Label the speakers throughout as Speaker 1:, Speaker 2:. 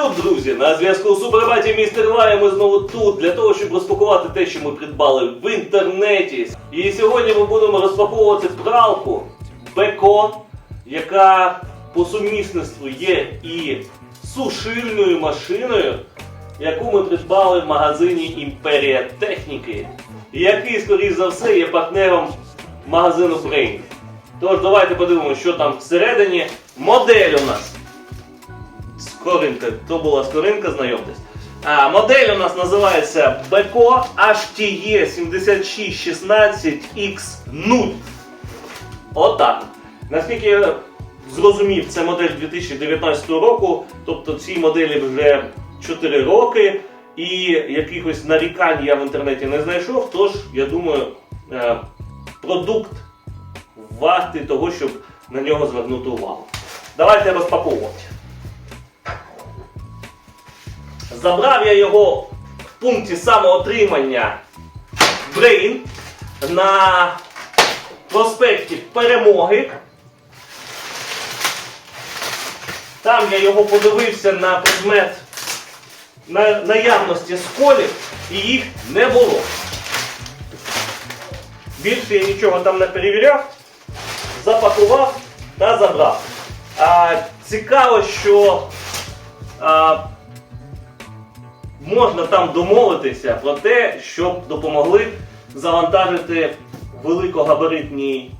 Speaker 1: салют, друзі! На зв'язку Супербаті Містер Лай. Ми знову тут для того, щоб розпакувати те, що ми придбали в інтернеті. І сьогодні ми будемо розпаковувати пралку Беко, яка по сумісництву є і сушильною машиною, яку ми придбали в магазині Імперія Техніки, який, скоріш за все, є партнером магазину Brain. Тож давайте подивимося, що там всередині. Модель у нас. Скоринка, то була скоринка, знайомтесь. А, модель у нас називається Beko HTE 7616X0. Отак. Наскільки я зрозумів, це модель 2019 року, тобто цій моделі вже 4 роки, і якихось нарікань я в інтернеті не знайшов, тож я думаю, е, продукт вартий того, щоб на нього звернути увагу. Давайте розпаковувати. Забрав я його в пункті самоотримання Brain на проспекті Перемоги. Там я його подивився на предмет на наявності сколів і їх не було. Більше я нічого там не перевіряв, запакував та забрав. А, цікаво, що а, можна там домовитися про те, щоб допомогли завантажити великогабаритний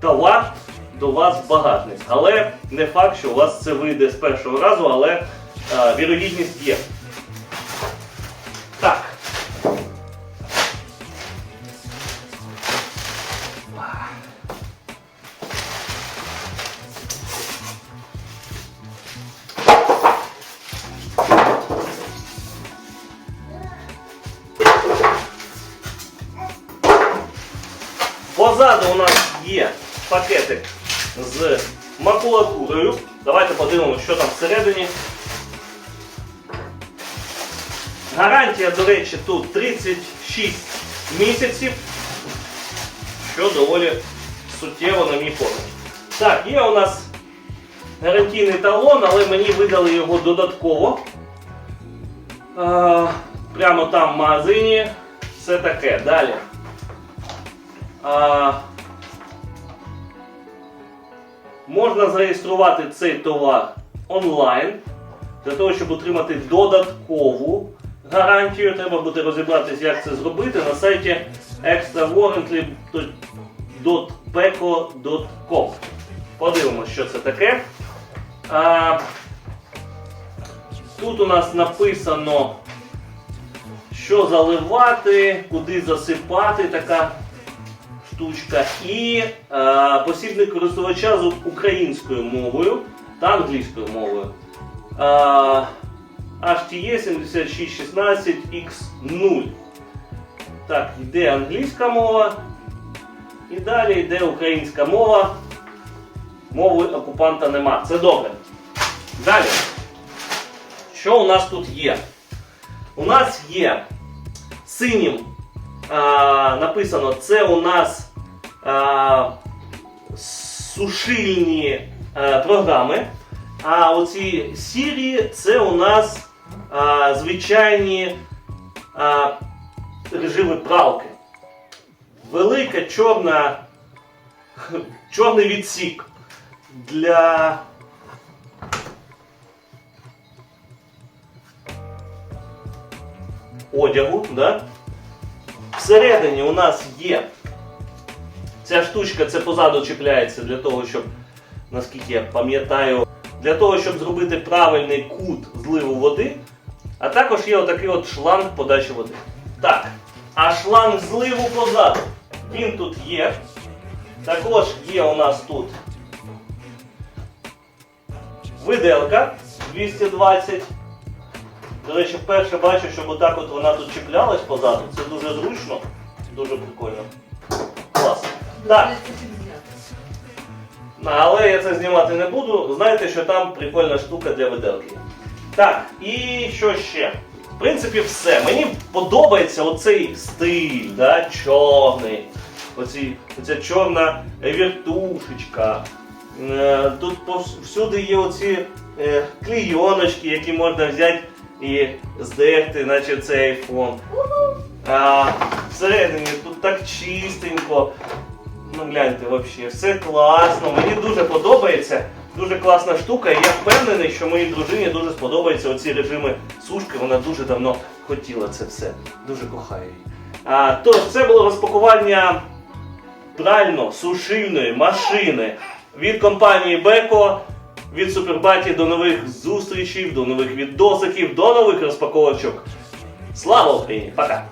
Speaker 1: товар до вас в багажник. Але не факт, що у вас це вийде з першого разу, але а, вірогідність є. Позаду у нас є пакетик з макулатурою. Давайте подивимося, що там всередині. Гарантія, до речі, тут 36 місяців, що доволі суттєво на мій погляд. Так, є у нас гарантійний талон, але мені видали його додатково. Прямо там в магазині. Все таке. Далі. А, можна зареєструвати цей товар онлайн. Для того, щоб отримати додаткову гарантію, треба буде розібратися, як це зробити на сайті extrawarranty.peco.com. Подивимося, що це таке. А, тут у нас написано, що заливати, куди засипати така штучка. І е, посібник користувача з українською мовою та англійською мовою. Е, HTE 7616X0. Так, йде англійська мова. І далі йде українська мова. Мови окупанта нема. Це добре. Далі. Що у нас тут є? У нас є синім а, написано, це у нас сушильні а, програми. А оці сірі це у нас а, звичайні а, режими пралки. Велика чорна, чорний відсік для одягу. Да? Всередині у нас є ця штучка, це позаду чіпляється для того, щоб, наскільки я пам'ятаю, для того, щоб зробити правильний кут зливу води. А також є отакий от шланг подачі води. Так, а шланг зливу позаду. Він тут є. Також є у нас тут виделка 220. До речі, вперше бачу, щоб отак от вона тут чіплялась позаду. Це дуже зручно, дуже прикольно. Так, але я це знімати не буду. Знаєте, що там прикольна штука для виделки. Так, і що ще? В принципі, все. Мені подобається оцей стиль, да, чорний. Оці, оця чорна віртушечка. Е, Тут всюди є оці е, клійоночки, які можна взяти і здерти, наче це айфон. А, всередині тут так чистенько. Гляньте, взагалі, все класно. Мені дуже подобається. Дуже класна штука, і я впевнений, що моїй дружині дуже сподобаються оці режими сушки. Вона дуже давно хотіла це все. Дуже кохає її. А, тож, це було розпакування прально-сушильної машини від компанії Беко. Від Супербаті до нових зустрічей, до нових відосиків, до нових розпаковочок. Слава Україні! Пока!